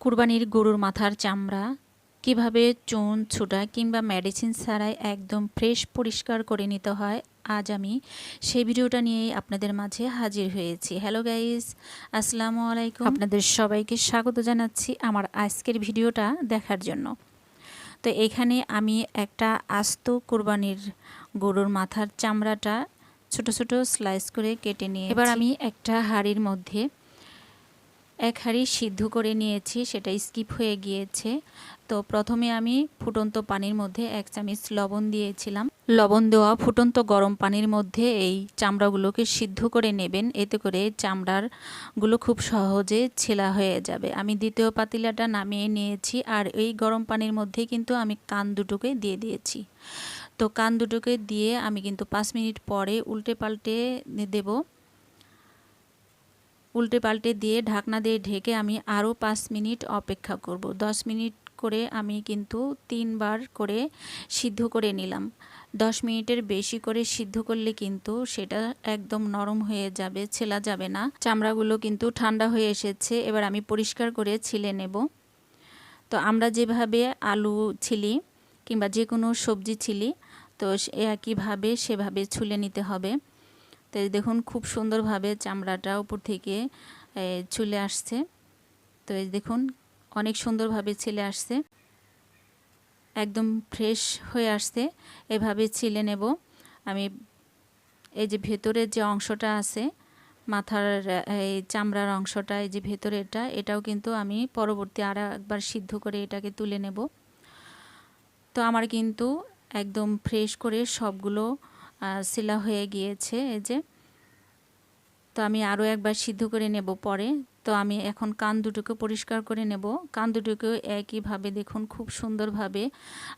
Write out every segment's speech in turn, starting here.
কুরবানির গরুর মাথার চামড়া কীভাবে চুন ছুটা কিংবা মেডিসিন ছাড়াই একদম ফ্রেশ পরিষ্কার করে নিতে হয় আজ আমি সেই ভিডিওটা নিয়েই আপনাদের মাঝে হাজির হয়েছি। হ্যালো গাইস আসসালামু আলাইকুম। আপনাদের সবাইকে স্বাগত জানাচ্ছি আমার আজকের ভিডিওটা দেখার জন্য। তো এখানে আমি একটা আস্ত কোরবানির গরুর মাথার চামড়াটা ছোট ছোট স্লাইস করে কেটে নিয়ে এবার আমি একটা হাঁড়ির মধ্যে এক হাঁড়ি সিদ্ধ করে নিয়েছি, সেটা স্কিপ হয়ে গিয়েছে। তো প্রথমে আমি ফুটন্ত পানির মধ্যে এক চামচ লবণ দিয়েছিলাম। লবণ দেওয়া ফুটন্ত গরম পানির মধ্যে এই চামড়াগুলোকে সিদ্ধ করে নেবেন। এতে করে চামড়ারগুলো খুব সহজে ছেলা হয়ে যাবে। আমি দ্বিতীয় পাতিলাটা নামিয়ে নিয়েছি আর এই গরম পানির মধ্যে কিন্তু আমি কান দুটোকে দিয়ে দিয়েছি। তো কান দুটোকে দিয়ে আমি কিন্তু পাঁচ মিনিট পরে উল্টে পাল্টে দেবো। উল্টে পাল্টে দিয়ে ঢাকনা দিয়ে ঢেকে আমি আরও পাঁচ মিনিট অপেক্ষা করব। দশ মিনিট করে আমি কিন্তু তিনবার করে সিদ্ধ করে নিলাম। দশ মিনিটের বেশি করে সিদ্ধ করলে কিন্তু সেটা একদম নরম হয়ে যাবে, ছেলা যাবে না। চামড়াগুলো কিন্তু ঠান্ডা হয়ে এসেছে, এবার আমি পরিষ্কার করে ছিলে নেব। তো আমরা যেভাবে আলু ছিলি কিংবা যে কোনো সবজি ছিলি, তো একইভাবে সেভাবে ছুলে নিতে হবে। তো দেখুন খুব সুন্দরভাবে চামড়াটা উপর থেকে চলে আসছে। তো এই দেখুন, অনেক সুন্দরভাবে ছেলে আসছে। একদম ফ্রেশ হয়ে আসছে। এভাবে ছিলে নেব। আমি এই যে ভেতরের যে অংশটা আছে, মাথার এই চামড়ার অংশটা, এই যে ভেতরেরটা এটাও কিন্তু আমি পরবর্তী আর একবার সিদ্ধ করে এটাকে তুলে নেব। তো আমার কিন্তু একদম ফ্রেশ করে সবগুলো শিলা হয়ে গিয়েছে এই যে। তো আমি আরও একবার সিদ্ধ করে নেব পরে। তো আমি এখন কান দুটোকে পরিষ্কার করে নেব। কান দুটোকেও একইভাবে দেখুন, খুব সুন্দরভাবে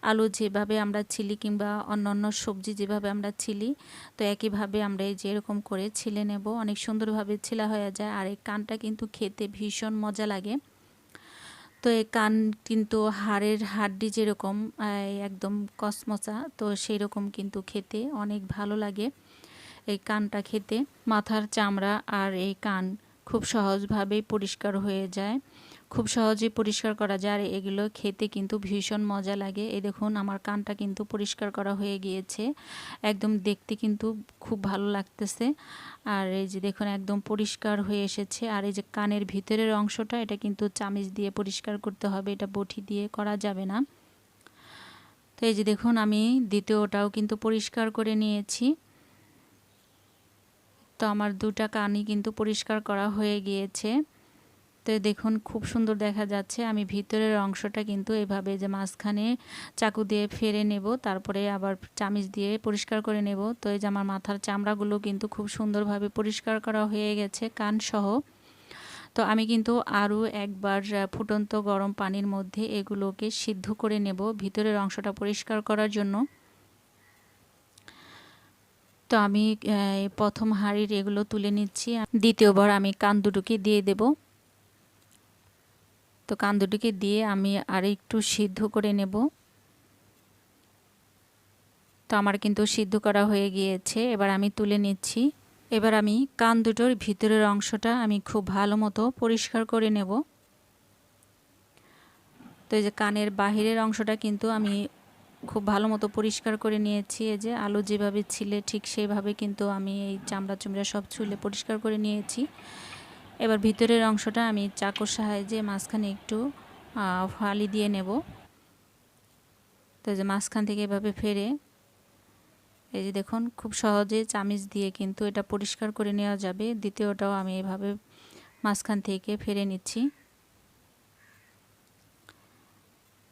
আলু যেভাবে আমরা ছিলি কিংবা অন্য অন্য সবজি যেভাবে আমরা ছিলি, তো একইভাবে আমরা এই যে এরকম করে ছিলে নেব। অনেক সুন্দরভাবে ছিলা হয়ে যায়। আর এই কানটা কিন্তু খেতে ভীষণ মজা লাগে। তো এই কান কিন্তু হাড়ের হাড্ডি যেরকম একদম কসমচা তো সেই রকম কিন্তু খেতে অনেক ভালো লাগে এই কানটা খেতে। মাথার চামড়া আর এই কান খুব সহজভাবেই পরিষ্কার হয়ে যায়। খুব সহজেই পরিষ্কার করা যায়। আর এগুলো খেতে কিন্তু ভীষণ মজা লাগে। এই দেখুন, আমার কানটা কিন্তু পরিষ্কার করা হয়ে গিয়েছে। একদম দেখতে কিন্তু খুব ভালো লাগতেছে। আর এই যে দেখুন, একদম পরিষ্কার হয়ে এসেছে। আর এই যে কানের ভিতরের অংশটা, এটা কিন্তু চামিচ দিয়ে পরিষ্কার করতে হবে। এটা বটি দিয়ে করা যাবে না। তো এই যে দেখুন, আমি দ্বিতীয়টাও কিন্তু পরিষ্কার করে নিয়েছি। তো আমার দুটা কানই কিন্তু পরিষ্কার করা হয়ে গিয়েছে। তো দেখুন, খুব সুন্দর দেখা যাচ্ছে। আমি ভিতরের অংশটা কিন্তু এভাবে যে মাঝখানে চাকু দিয়ে ফেরে নেব, তারপরে আবার চামিচ দিয়ে পরিষ্কার করে নেব। তো এই যে আমার মাথার চামড়াগুলো কিন্তু খুব সুন্দরভাবে পরিষ্কার করা হয়ে গেছে কান সহ তো আমি কিন্তু আরও একবার ফুটন্ত গরম পানির মধ্যে এগুলোকে সিদ্ধ করে নেব ভিতরের অংশটা পরিষ্কার করার জন্য। তো আমি প্রথম হাঁড়ির এগুলো তুলে নিচ্ছি। দ্বিতীয়বার আমি কান দুটোকে দিয়ে দেব। তো কান দুটোকে দিয়ে আমি আর একটু সিদ্ধ করে নেব। তো আমার কিন্তু সিদ্ধ করা হয়ে গিয়েছে, এবার আমি তুলে নিচ্ছি। এবার আমি কান দুটোর ভিতরের অংশটা আমি খুব ভালো মতো পরিষ্কার করে নেব। তো এই যে কানের বাহিরের অংশটা কিন্তু আমি খুব ভালো মতো পরিষ্কার করে নিয়েছি। এই যে আলু যেভাবে ছিলে ঠিক সেইভাবে কিন্তু আমি এই চামড়া চুমড়া সব ছুলে পরিষ্কার করে নিয়েছি। এবার ভিতরের অংশটা আমি চাকুর সাহায্যে মাঝখানে একটু ফালি দিয়ে নেব। তো যে মাঝখান থেকে এভাবে ফেরে, এই যে দেখুন খুব সহজে চামিচ দিয়ে কিন্তু এটা পরিষ্কার করে নেওয়া যাবে। দ্বিতীয়টাও আমি এভাবে মাঝখান থেকে ফেরে নিচ্ছি।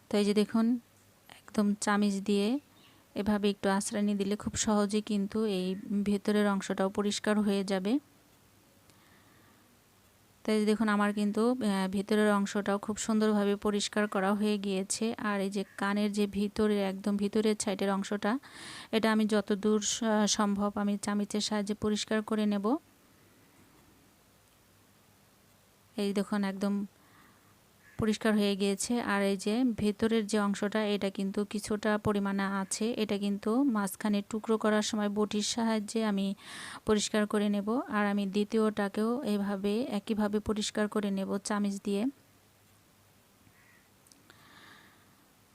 তো এই যে দেখুন, একদম চামিচ দিয়ে এভাবে একটু আশ্রানি দিলে খুব সহজে কিন্তু এই ভেতরের অংশটাও পরিষ্কার হয়ে যাবে। তাই দেখুন আমার কিন্তু ভেতরের অংশটাও খুব সুন্দরভাবে পরিষ্কার করা হয়ে গিয়েছে। আর এই যে কানের যে ভিতরের একদম ভিতরের ছাইটের অংশটা, এটা আমি যত দূর সম্ভব আমি চামিচের সাহায্যে পরিষ্কার করে নেব। এই দেখুন একদম পরিষ্কার হয়ে গিয়েছে। আর এই যে ভেতরের যে অংশটা, এটা কিন্তু কিছুটা পরিমাণে আছে। এটা কিন্তু মাঝখানে টুকরো করার সময় বটির সাহায্যে আমি পরিষ্কার করে নেব। আর আমি দ্বিতীয়টাকেও এভাবে, একইভাবে পরিষ্কার করে নেব চামিচ দিয়ে।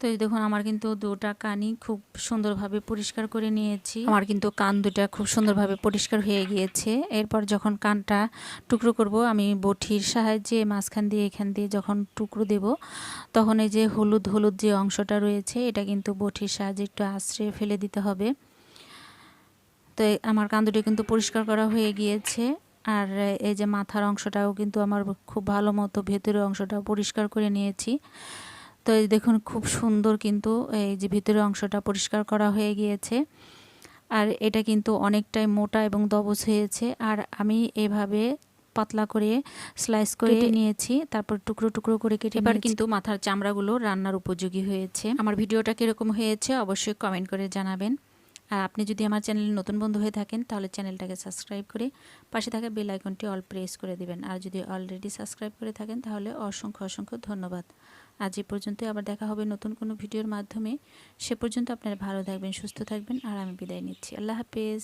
তো এই দেখুন, আমার কিন্তু দুটা কানই খুব সুন্দরভাবে পরিষ্কার করে নিয়েছি। আমার কিন্তু কান দুটা খুব সুন্দরভাবে পরিষ্কার হয়ে গিয়েছে। এরপর যখন কানটা টুকরো করব, আমি বঠির সাহায্যে মাঝখান দিয়ে এখান দিয়ে যখন টুকরো দেব, তখন এই যে হলুদ হলুদ যে অংশটা রয়েছে, এটা কিন্তু বঠির সাহায্যে একটু আশ্রয়ে ফেলে দিতে হবে। তো আমার কান দুটো কিন্তু পরিষ্কার করা হয়ে গিয়েছে। আর এই যে মাথার অংশটাও কিন্তু আমার খুব ভালো মতো ভেতরের অংশটাও পরিষ্কার করে নিয়েছি। তো এই দেখুন খুব সুন্দর কিন্তু এই যে ভিতরের অংশটা পরিষ্কার করা হয়ে গিয়েছে। আর এটা কিন্তু অনেকটাই মোটা এবং দবস হয়েছে। আর আমি এভাবে পাতলা করে স্লাইস করে নিয়েছি তারপর টুকরো টুকরো করে কেটে এবার কিন্তু মাথার চামড়াগুলো রান্নার উপযোগী হয়েছে। আমার ভিডিওটা কীরকম হয়েছে অবশ্যই কমেন্ট করে জানাবেন। আর আপনি যদি আমার চ্যানেলে নতুন বন্ধু হয়ে থাকেন তাহলে চ্যানেলটাকে সাবস্ক্রাইব করে পাশে থাকা বেল আইকনটি অল প্রেস করে দিবেন। আর যদি অলরেডি সাবস্ক্রাইব করে থাকেন তাহলে অসংখ্য অসংখ্য ধন্যবাদ। আজ এ পর্যন্ত আবার দেখা হবে নতুন কোনো ভিডিওর মাধ্যমে। সে পর্যন্ত আপনারা ভালো থাকবেন, সুস্থ থাকবেন। আর আমি বিদায় নিচ্ছি। আল্লাহ হাফেজ।